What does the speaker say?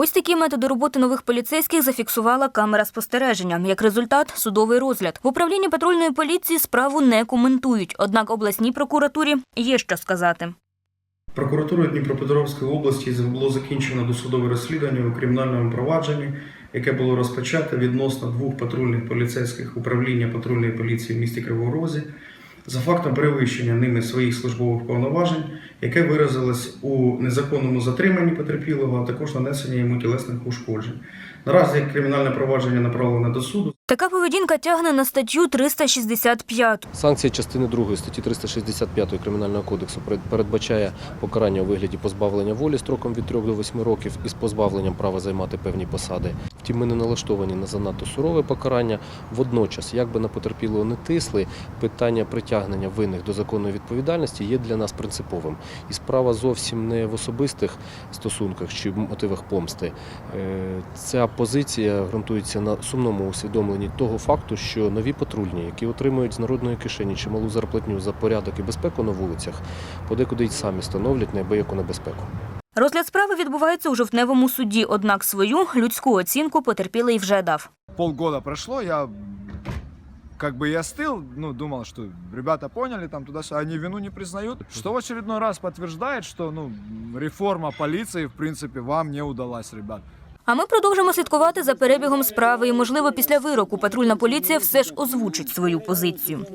Ось такі методи роботи нових поліцейських зафіксувала камера спостереження. Як результат, судовий розгляд. В управлінні патрульної поліції справу не коментують. Однак обласній прокуратурі є що сказати. Прокуратурою Дніпропетровської області було закінчено досудове розслідування у кримінальному провадженні, яке було розпочато відносно двох патрульних поліцейських управління патрульної поліції в місті Кривого Розі за фактом перевищення ними своїх службових повноважень, яке виразилось у незаконному затриманні потерпілого, а також нанесенні йому тілесних ушкоджень. Наразі кримінальне провадження направлене до суду. Така поведінка тягне на статтю 365. Санкція частини 2 статті 365 Кримінального кодексу передбачає покарання у вигляді позбавлення волі строком від 3 до 8 років із позбавленням права займати певні посади. Втім, ми не налаштовані на занадто сурове покарання. Водночас, як би на потерпілого не тисли, питання притягнення винних до законної відповідальності є для нас принциповим. І справа зовсім не в особистих стосунках чи мотивах помсти. Е, Ця позиція ґрунтується на сумному усвідомленні того факту, що нові патрульні, які отримують з народної кишені чималу зарплатню за порядок і безпеку на вулицях, подекуди й самі становлять неабияку небезпеку. Розгляд справи відбувається у жовтневому суді. Однак свою людську оцінку потерпілий вже дав. полгода прошло, я как бы и остыл, ну, думал, что ребята поняли там туда они вину не признают, что в очередной раз подтверждает, что, ну, реформа полиции, в принципе, вам не удалась, ребят. А ми продовжимо слідкувати за перебігом справи. І, можливо, після вироку патрульна поліція все ж озвучить свою позицію.